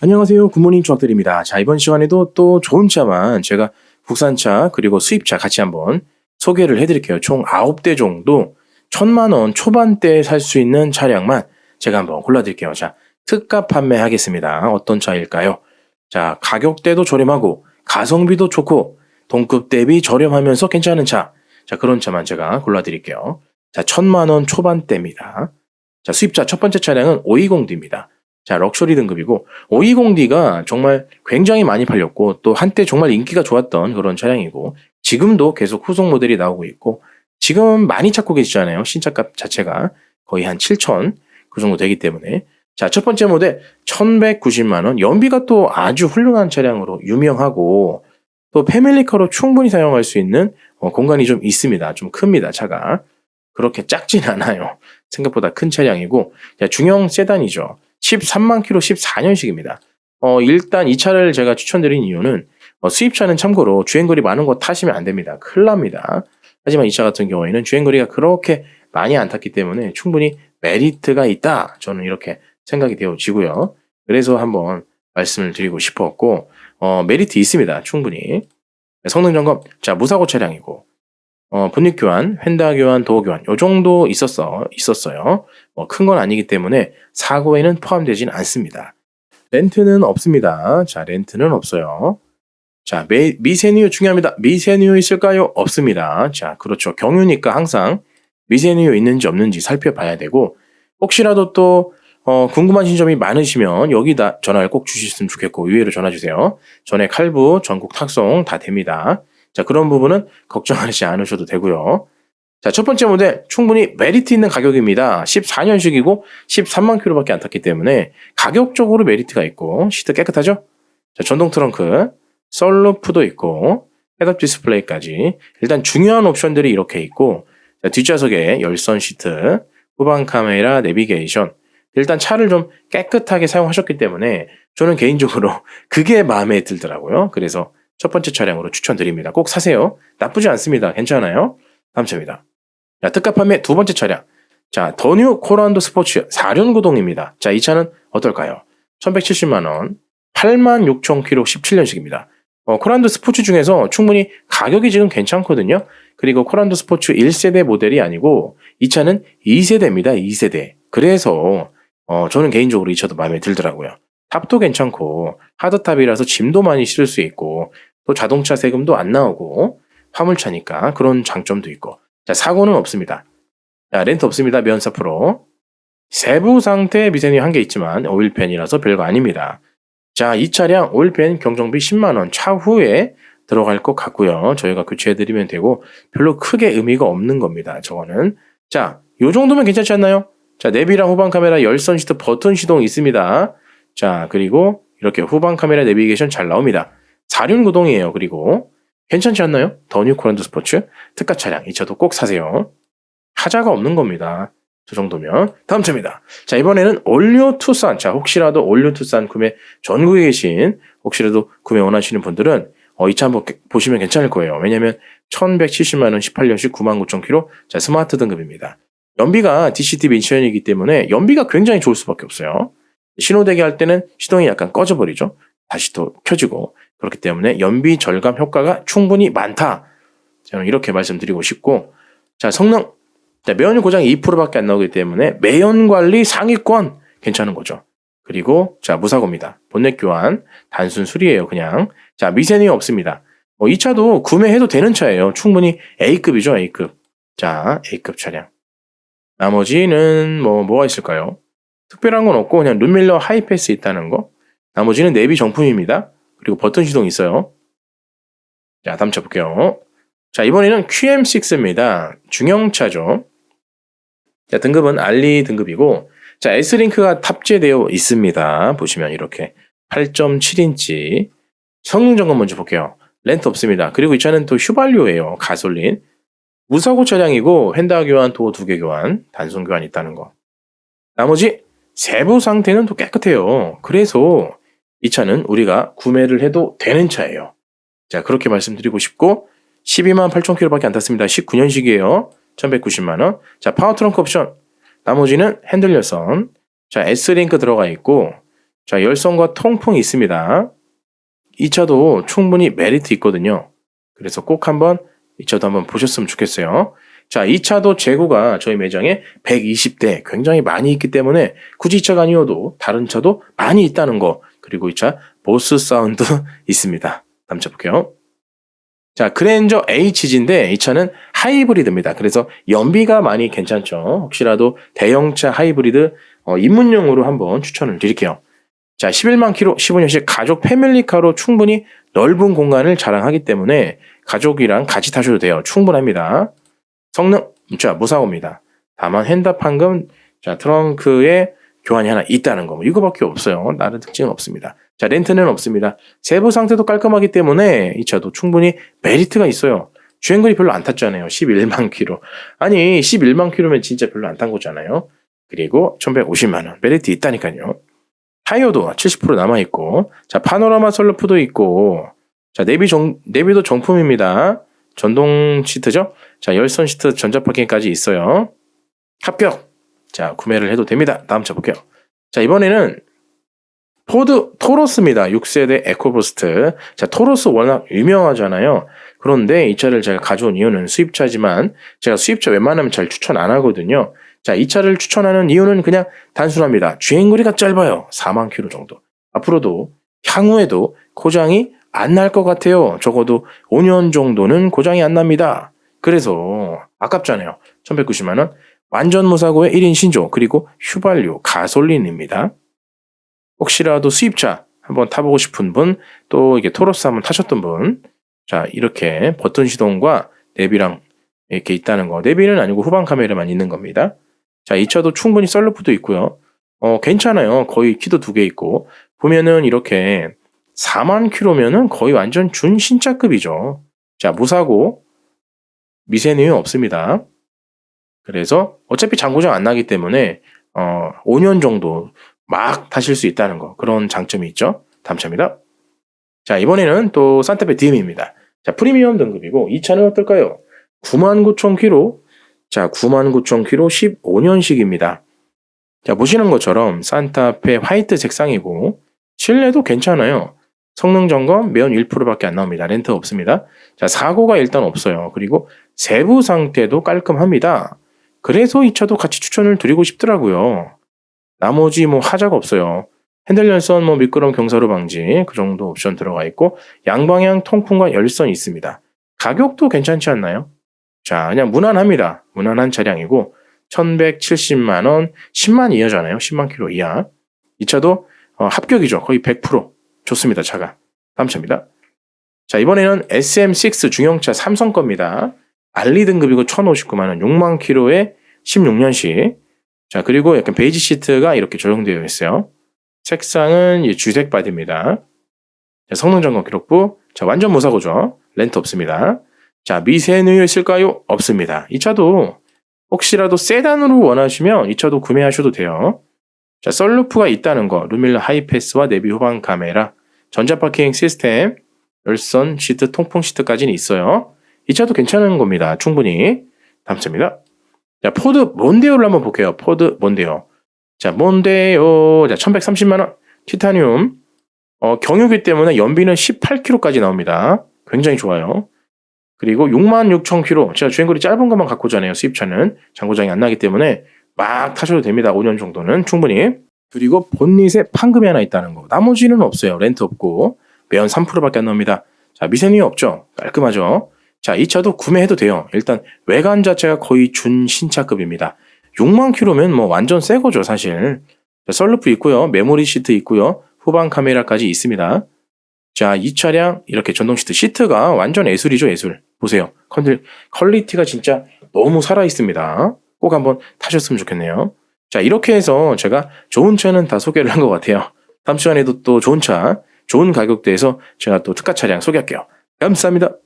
안녕하세요. 굿모닝 조합들입니다. 자, 이번 시간에도 또 좋은 차만 제가 국산차 그리고 수입차 같이 한번 소개를 해드릴게요. 총 9대 정도 천만 원 초반대에 살 수 있는 차량만 제가 한번 골라드릴게요. 자, 특가 판매하겠습니다. 어떤 차일까요? 자, 가격대도 저렴하고 가성비도 좋고 동급 대비 저렴하면서 괜찮은 차. 자, 그런 차만 제가 골라드릴게요. 자, 천만 원 초반대입니다. 자, 수입차 첫 번째 차량은 520D입니다. 자, 럭셔리 등급이고 520D가 정말 굉장히 많이 팔렸고 또 한때 정말 인기가 좋았던 그런 차량이고 지금도 계속 후속 모델이 나오고 있고 지금 많이 찾고 계시잖아요. 신차값 자체가 거의 한 7천 그 정도 되기 때문에 자, 첫 번째 모델 1190만 원. 연비가 또 아주 훌륭한 차량으로 유명하고 또 패밀리카로 충분히 사용할 수 있는 어, 공간이 좀 있습니다. 좀 큽니다, 차가. 그렇게 작진 않아요. 생각보다 큰 차량이고 자, 중형 세단이죠. 13만 킬로 14년식입니다. 어, 일단 이 차를 제가 추천드린 이유는 어, 수입차는 참고로 주행거리 많은 거 타시면 안 됩니다. 큰일 납니다. 하지만 이 차 같은 경우에는 주행거리가 그렇게 많이 안 탔기 때문에 충분히 메리트가 있다. 저는 이렇게 생각이 되어지고요. 그래서 한번 말씀을 드리고 싶었고 어, 메리트 있습니다. 충분히. 성능 점검. 자, 무사고 차량이고 어, 분립 교환, 휀다 교환, 도어 교환 요 정도 있었어 있었어요. 뭐 큰 건 아니기 때문에 사고에는 포함되진 않습니다. 렌트는 없습니다. 자, 렌트는 없어요. 자, 미, 미세누유 중요합니다. 미세누유 있을까요? 없습니다. 자, 그렇죠. 경유니까 항상 미세누유 있는지 없는지 살펴봐야 되고 혹시라도 또 어, 궁금하신 점이 많으시면 여기다 전화를 꼭 주셨으면 좋겠고 의외로 전화 주세요. 전에 칼부 전국 탁송 다 됩니다. 자, 그런 부분은 걱정하지 않으셔도 되고요. 자, 첫 번째 모델 충분히 메리트 있는 가격입니다. 14년식이고 13만 킬로밖에 안 탔기 때문에 가격적으로 메리트가 있고 시트 깨끗하죠? 자, 전동 트렁크, 썰루프도 있고 헤드업 디스플레이까지 일단 중요한 옵션들이 이렇게 있고 자, 뒷좌석에 열선 시트, 후방 카메라, 내비게이션 일단 차를 좀 깨끗하게 사용하셨기 때문에 저는 개인적으로 그게 마음에 들더라고요. 그래서 첫 번째 차량으로 추천드립니다. 꼭 사세요. 나쁘지 않습니다. 괜찮아요. 다음 차입니다. 자, 특가 판매 두 번째 차량. 자, 더뉴 코란도 스포츠 4륜 구동입니다. 자, 이 차는 어떨까요? 1170만원, 86,000km 17년식입니다. 어, 코란도 스포츠 중에서 충분히 가격이 지금 괜찮거든요. 그리고 코란도 스포츠 1세대 모델이 아니고 이 차는 2세대입니다. 2세대. 그래서 어, 저는 개인적으로 이 차도 마음에 들더라고요. 탑도 괜찮고 하드탑이라서 짐도 많이 실을 수 있고 또 자동차 세금도 안 나오고 화물차니까 그런 장점도 있고 자 사고는 없습니다. 자 렌트 없습니다. 면사 프로 세부 상태 미세누 한개 있지만 오일팬이라서 별거 아닙니다. 자 이 차량 오일팬 경정비 10만원 차후에 들어갈 것 같고요. 저희가 교체해드리면 되고 별로 크게 의미가 없는 겁니다. 저거는 자 요 정도면 괜찮지 않나요? 자 내비랑 후방 카메라 열선 시트 버튼 시동 있습니다. 자, 그리고 이렇게 후방 카메라 내비게이션 잘 나옵니다. 4륜 구동이에요. 그리고 괜찮지 않나요? 더 뉴 코란도 스포츠 특가 차량 이 차도 꼭 사세요. 하자가 없는 겁니다. 저 정도면 다음 차입니다. 자 이번에는 올류 투싼 자 혹시라도 올류 투싼 구매 전국에 계신 혹시라도 구매 원하시는 분들은 어, 이 차 한번 보시면 괜찮을 거예요. 왜냐면 1170만 원 18년식 99,000km 자 스마트 등급입니다. 연비가 DCT 민션이기 때문에 연비가 굉장히 좋을 수밖에 없어요. 신호 대기 할 때는 시동이 약간 꺼져버리죠. 다시 또 켜지고 그렇기 때문에 연비 절감 효과가 충분히 많다. 저는 이렇게 말씀드리고 싶고 자 성능 자, 매연 고장이 2%밖에 안 나오기 때문에 매연 관리 상위권 괜찮은 거죠. 그리고 자 무사고입니다. 본넷 교환 단순 수리예요 그냥 자 미세닝 없습니다. 뭐, 이 차도 구매해도 되는 차예요. 충분히 A급이죠 A급. 자 A급 차량. 나머지는 뭐 뭐가 있을까요? 특별한 건 없고 그냥 룸밀러 하이패스 있다는 거. 나머지는 내비 정품입니다. 그리고 버튼 시동 있어요. 자, 다음 차 볼게요. 자, 이번에는 QM6입니다. 중형차죠. 자, 등급은 알리 등급이고, 자, S링크가 탑재되어 있습니다. 보시면 이렇게 8.7인치. 성능 점검 먼저 볼게요. 렌트 없습니다. 그리고 이 차는 또 휘발유예요. 가솔린. 무사고 차량이고, 핸다 교환, 도어 두 개 교환, 단순 교환 있다는 거. 나머지 세부 상태는 또 깨끗해요. 그래서 이 차는 우리가 구매를 해도 되는 차예요. 자, 그렇게 말씀드리고 싶고 12만 8천 킬로밖에 안 탔습니다. 19년식이에요. 1190만 원. 자, 파워 트렁크 옵션. 나머지는 핸들 열선. 자, S링크 들어가 있고 자, 열선과 통풍이 있습니다. 이 차도 충분히 메리트 있거든요. 그래서 꼭 한번 이 차도 한번 보셨으면 좋겠어요. 자, 이 차도 재고가 저희 매장에 120대 굉장히 많이 있기 때문에 굳이 이 차가 아니어도 다른 차도 많이 있다는 거. 그리고 이차 보스 사운드 있습니다. 다음 차 볼게요. 자, 그랜저 HG인데 이 차는 하이브리드입니다. 그래서 연비가 많이 괜찮죠. 혹시라도 대형차 하이브리드 어, 입문용으로 한번 추천을 드릴게요. 자, 11만 킬로 15년식 가족 패밀리카로 충분히 넓은 공간을 자랑하기 때문에 가족이랑 같이 타셔도 돼요. 충분합니다. 성능, 자, 무사고입니다. 다만 핸드 판금, 자, 트렁크에 교환이 하나 있다는 거. 뭐 이거밖에 없어요. 다른 특징은 없습니다. 자, 렌트는 없습니다. 세부 상태도 깔끔하기 때문에 이 차도 충분히 메리트가 있어요. 주행거리 별로 안 탔잖아요. 11만 킬로. 아니, 11만 킬로면 진짜 별로 안 탄 거잖아요. 그리고 1150만 원. 메리트 있다니까요. 타이어도 70% 남아 있고, 자, 파노라마 썰루프도 있고, 자, 내비 정, 내비도 정품입니다. 전동 시트죠? 자, 열선 시트 전자 파킹까지 있어요. 합격! 자, 구매를 해도 됩니다. 다음 차 볼게요. 자, 이번에는 포드 토로스입니다. 6세대 에코부스트. 자, 토로스 워낙 유명하잖아요. 그런데 이 차를 제가 가져온 이유는 수입차지만 제가 수입차 웬만하면 잘 추천 안 하거든요. 자, 이 차를 추천하는 이유는 그냥 단순합니다. 주행거리가 짧아요. 4만 킬로 정도. 앞으로도 향후에도 고장이 안 날 것 같아요. 적어도 5년 정도는 고장이 안 납니다. 그래서 아깝잖아요. 1190만 원. 완전 무사고의 1인 신조 그리고 휘발유 가솔린입니다. 혹시라도 수입차 한번 타보고 싶은 분, 또 이게 토로스 한번 타셨던 분, 자 이렇게 버튼 시동과 내비랑 이렇게 있다는 거. 내비는 아니고 후방 카메라만 있는 겁니다. 자, 이 차도 충분히 썰루프도 있고요. 어, 괜찮아요. 거의 키도 두 개 있고. 보면은 이렇게 4만 킬로면은 거의 완전 준 신차급이죠. 자, 무사고, 미세누이 없습니다. 그래서 어차피 장고장 안 나기 때문에, 어, 5년 정도 막 타실 수 있다는 거. 그런 장점이 있죠. 담차입니다. 자, 이번에는 또 산타페 DM입니다. 자, 프리미엄 등급이고, 이 차는 어떨까요? 99,000km, 자, 99,000km 15년식입니다. 자, 보시는 것처럼 산타페 화이트 색상이고, 실내도 괜찮아요. 성능 점검 매연 1%밖에 안 나옵니다. 렌트 없습니다. 자, 사고가 일단 없어요. 그리고 세부 상태도 깔끔합니다. 그래서 이 차도 같이 추천을 드리고 싶더라고요. 나머지 뭐 하자가 없어요. 핸들 열선, 뭐 미끄럼 경사로 방지 그 정도 옵션 들어가 있고 양방향 통풍과 열선이 있습니다. 가격도 괜찮지 않나요? 자, 그냥 무난합니다. 무난한 차량이고 1170만 원, 10만 이하잖아요. 10만 킬로 이하. 이 차도 어, 합격이죠. 거의 100% 좋습니다. 차가. 다음 차입니다. 자, 이번에는 SM6 중형차 삼성 겁니다. 알리 등급이고 1059만 원, 6만 킬로에 16년식. 자, 그리고 약간 베이지 시트가 이렇게 조정되어 있어요. 색상은 이 주색 바디입니다. 자, 성능 점검 기록부. 자, 완전 무사고죠. 렌트 없습니다. 자, 미세누유 있을까요? 없습니다. 이 차도 혹시라도 세단으로 원하시면 이 차도 구매하셔도 돼요. 자, 썰루프가 있다는 거, 루밀러 하이패스와 내비 후방 카메라, 전자 파킹 시스템, 열선 시트, 통풍 시트까지는 있어요. 이 차도 괜찮은 겁니다. 충분히. 다음 차입니다. 자, 포드 몬데오를 한번 볼게요. 포드 몬데오. 자, 몬데오. 자, 1130만원. 티타늄. 어, 경유기 때문에 연비는 18km까지 나옵니다. 굉장히 좋아요. 그리고 66,000km. 제가 주행거리 짧은 것만 갖고 오잖아요. 수입차는. 장고장이 안 나기 때문에 막 타셔도 됩니다. 5년 정도는 충분히. 그리고 본닛에 판금이 하나 있다는 거. 나머지는 없어요. 렌트 없고. 매연 3%밖에 안 나옵니다. 자, 미세누이 없죠? 깔끔하죠? 자, 이 차도 구매해도 돼요. 일단 외관 자체가 거의 준 신차급입니다. 6만 킬로면 뭐 완전 새 거죠, 사실. 자, 썰루프 있고요. 메모리 시트 있고요. 후방 카메라까지 있습니다. 자, 이 차량 이렇게 전동 시트. 시트가 완전 예술이죠, 예술. 보세요. 컨들 퀄리티가 진짜 너무 살아 있습니다. 꼭 한번 타셨으면 좋겠네요. 자, 이렇게 해서 제가 좋은 차는 다 소개를 한 것 같아요. 다음 시간에도 또 좋은 차, 좋은 가격대에서 제가 또 특가 차량 소개할게요. 감사합니다.